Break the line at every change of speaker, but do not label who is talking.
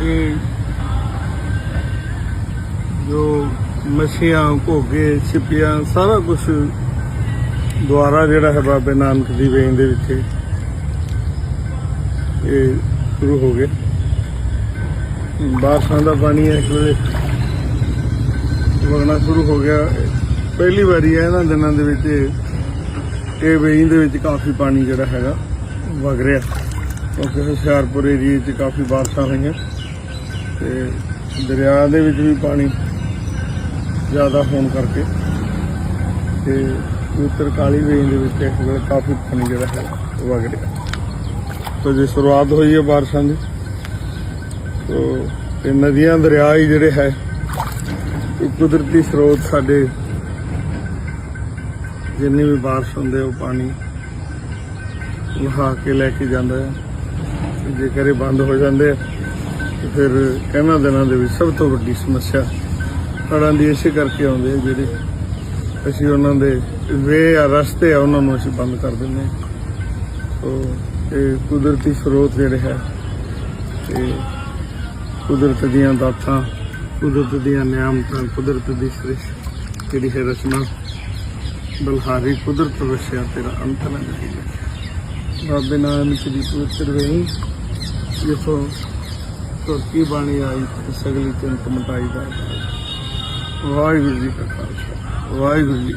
ਇਹ ਜੋ ਮਛੀਆਂ, ਘੋਗੇ, ਛਿਪੀਆਂ, ਸਾਰਾ ਕੁਝ ਦੁਆਰਾ ਜਿਹੜਾ ਹੈ ਬਾਬੇ ਨਾਨਕ ਦੀ ਵੇਨ ਦੇ ਵਿੱਚ ਇਹ ਸ਼ੁਰੂ ਹੋ ਗਿਆ। ਬਾਰਸ਼ਾਂ ਦਾ ਪਾਣੀ ਹੈ ਇਸ ਵੇਲੇ ਵਗਣਾ ਸ਼ੁਰੂ ਹੋ ਗਿਆ। ਪਹਿਲੀ ਵਾਰੀ ਹੈ ਇਹਨਾਂ ਦਿਨਾਂ ਦੇ ਵਿੱਚ ਇਹ ਵੇਨ ਦੇ ਵਿੱਚ ਕਾਫੀ ਪਾਣੀ ਜਿਹੜਾ ਹੈਗਾ ਵਗ ਰਿਹਾ, ਕਿਉਂਕਿ ਹੁਸ਼ਿਆਰਪੁਰ ਏਰੀਏ 'ਚ ਕਾਫੀ ਬਾਰਸ਼ਾਂ ਹੋਈਆਂ। ਤੇ ਦਰਿਆ ਦੇ ਵਿੱਚ ਵੀ ਪਾਣੀ ਜ਼ਿਆਦਾ ਹੋਣ ਕਰਕੇ ਤੇ ਉੱਤਰ ਕਾਲੀ ਵੇਈਂ ਦੇ ਵਿੱਚ ਇਸ ਵੇਲੇ ਕਾਫੀ ਪਾਣੀ ਜਿਹੜਾ ਹੈ ਉਹ ਵਗ ਰਿਹਾ। ਤੋ ਜੇ ਸ਼ੁਰੂਆਤ ਹੋਈ ਹੈ ਬਾਰਿਸ਼ਾਂ ਦੀ, ਤੋ ਇਹ ਨਦੀਆਂ, ਦਰਿਆ ਹੀ ਜਿਹੜੇ ਹੈ, ਇਹ ਕੁਦਰਤੀ ਸਰੋਤ ਸਾਡੇ ਜਿੰਨੇ ਵੀ ਬਾਰਿਸ਼ ਹੁੰਦੇ ਉਹ ਪਾਣੀ ਨਹਾ ਕੇ ਲੈ ਕੇ ਜਾਂਦਾ ਹੈ। ਤੇ ਜੇਕਰ ਇਹ ਬੰਦ ਹੋ ਜਾਂਦੇ ਆ ਤੇ ਫਿਰ ਇਹਨਾਂ ਦਿਨਾਂ ਦੇ ਵਿੱਚ ਸਭ ਤੋਂ ਵੱਡੀ ਸਮੱਸਿਆ ਹੜ੍ਹਾਂ ਦੀ ਇਸੇ ਕਰਕੇ ਆਉਂਦੇ ਜਿਹੜੇ ਅਸੀਂ ਉਹਨਾਂ ਦੇ ਵੇ ਆ ਰਸਤੇ ਆ ਉਹਨਾਂ ਨੂੰ ਅਸੀਂ ਬੰਦ ਕਰ ਦਿੰਦੇ ਹਾਂ। ਸੋ ਇਹ ਕੁਦਰਤੀ ਸਰੋਤ ਜਿਹੜੇ ਹੈ, ਤੇ ਕੁਦਰਤ ਦੀਆਂ ਦਾਤਾਂ, ਕੁਦਰਤ ਦੀਆਂ ਨਿਆਮਤਾਂ, ਕੁਦਰਤ ਦੀ ਸ੍ਰਿਸ਼ਟ ਜਿਹੜੀ ਹੈ ਰਚਨਾ, ਬਲਹਾਰੀ ਕੁਦਰਤ ਵਸਿਆ ਤੇਰਾ ਅੰਤ ਨਾ ਜਾਏ ਬਾਬੇ ਨਾਨਕ ਦੀ ਪਵਿੱਤਰ ਵੇਈ ਜਿੱਥੋਂ ਤੁਰਕੀ ਬਾਣੀ ਆਈ ਸਗਲੀ ਚਿੰਤ ਮਟਾਈ ਦਾ। ਵਾਹਿਗੁਰੂ ਜੀ ਕਾ ਖਾਲਸਾ ਵਾਹਿਗੁਰੂ ਜੀ